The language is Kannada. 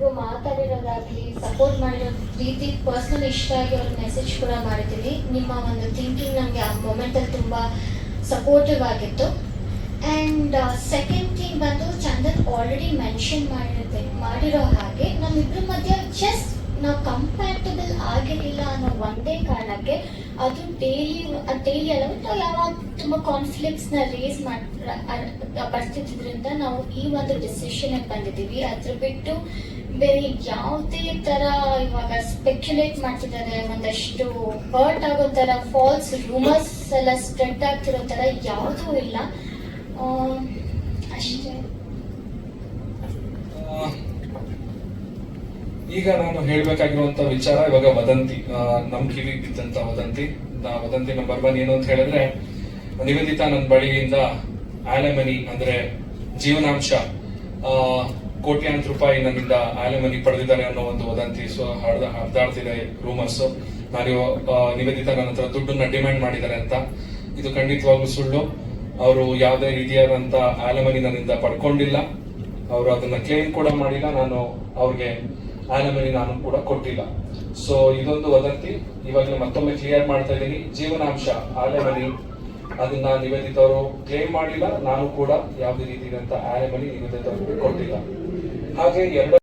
ಮಾತಾಡಿರೋದಾಗ್ಲಿ ಸಪೋರ್ಟ್ ಮಾಡಿರೋ ರೀತಿ ಪರ್ಸ್ನಲ್ ಇಷ್ಟ ಆಗಿ ಅವ್ರಿಗೆ ಮೆಸೇಜ್ ಕೂಡ ಮಾಡಿದ್ದೀವಿ ನಿಮ್ಮ ಒಂದು ಥಿಂಕಿಂಗ್ ನನಗೆ ಆ ಮೊಮೆಂಟಲ್ಲಿ ತುಂಬ ಸಪೋರ್ಟಿವ್ ಆಗಿತ್ತು. ಆ್ಯಂಡ್ ಸೆಕೆಂಡ್ ಥಿಂಗ್ ಬಂದು ಚಂದನ್ ಆಲ್ರೆಡಿ ಮೆನ್ಷನ್ ಮಾಡಿರುತ್ತೆ, ಮಾಡಿರೋ ಹಾಗೆ ನಮ್ಮಿಬ್ಬರ ಮಧ್ಯೆ ಜಸ್ಟ್ ನಾವು ಕಂಪ್ಯಾಟಬಲ್ ಆಗಿರಲಿಲ್ಲ ಅನ್ನೋ ಒಂದೇ ಕಾರಣಕ್ಕೆ ಅದು ಡೈಲಿ ಡೈಲಿ ಅಲ್ಲ, ನಾವು ಯಾವಾಗ ತುಂಬ ಕಾನ್ಫ್ಲಿಕ್ಟ್ಸ್ನ ರೇಸ್ ಮಾಡಿ ಬರ್ತಿದ್ರಿಂದ ನಾವು ಈ ಒಂದು ಡಿಸಿಷನ್ ಬಂದಿದ್ದೀವಿ. ಅದ್ರ ಬಿಟ್ಟು ಬೇರೆ ಯಾವುದೇ ತರ ಇವಾಗ ಸ್ಪೆಕ್ಯುಲೇಟ್ ಮಾಡ್ತಿದ್ದಾರೆ, ಒಂದಷ್ಟು ಹರ್ಟ್ ಆಗೋ ತರ ಫಾಲ್ಸ್ ರೂಮರ್ಸ್ ಎಲ್ಲ ಸ್ಪ್ರೆಡ್ ಆಗ್ತಿರೋ ತರ ಯಾವುದೂ ಇಲ್ಲ. ಅಷ್ಟೇ. ಈಗ ನಾನು ಹೇಳ್ಬೇಕಾಗಿರುವಂತ ವಿಚಾರ ಇವಾಗ ವದಂತಿ. ನಮ್ ಕಿವಿಗೆ ಬಿದ್ದಂತ ವದಂತಿ. ವದಂತಿ ನಂಬರ್ ಒನ್ ಏನು ಅಂತ ಹೇಳಿದ್ರೆ, ನಿವೇದಿತಾ ನನ್ನ ಬಳಿಯಿಂದ ಆಲೆಮನಿ ಅಂದ್ರೆ ಜೀವನಾಂಶ. ಕೋಟ್ಯಾಂತರ ರೂಪಾಯಿ ನನ್ನಿಂದ ಆಲೆಮನಿ ಪಡೆದಿದ್ದಾರೆ ಅನ್ನೋ ಒಂದು ವದಂತಿ. ಸೊ ಹರಿದ, ಹರಿದಾಡ್ತಿದೆ ರೂಮರ್ಸ್ ನಾನು ನಿವೇದಿತ ನನ್ನ ಹತ್ರ ದುಡ್ಡನ್ನ ಡಿಮ್ಯಾಂಡ್ ಮಾಡಿದ್ದಾರೆ ಅಂತ. ಇದು ಖಂಡಿತವಾಗ್ಲೂ ಸುಳ್ಳು. ಅವರು ಯಾವುದೇ ರೀತಿಯಾದಂತ ಆಲೆಮನಿ ನನ್ನಿಂದ ಪಡ್ಕೊಂಡಿಲ್ಲ. ಅವರು ಅದನ್ನ ಕ್ಲೇಮ್ ಕೂಡ ಮಾಡಿಲ್ಲ. ನಾನು ಅವ್ರಿಗೆ ಆಲೆಮನಿ ನಾನು ಕೂಡ ಕೊಟ್ಟಿಲ್ಲ. ಸೊ ಇದೊಂದು ವದಂತಿ. ಇವಾಗಲೇ ಮತ್ತೊಮ್ಮೆ ಕ್ಲಿಯರ್ ಮಾಡ್ತಾ ಇದ್ದೀನಿ. ಜೀವನಾಂಶ. ಆಲೆಮನಿ ಅದನ್ನ ನಿವೇದಿತ ಅವರು ಕ್ಲೇಮ್ ಮಾಡಿಲ್ಲ. ನಾನು ಕೂಡ ಯಾವುದೇ ರೀತಿಯಾದಂಥ ಆಲೆಮನಿ ನಿವೇದಿತ ಕೊಟ್ಟಿಲ್ಲ. ಹಾಗೆ ಎರಡು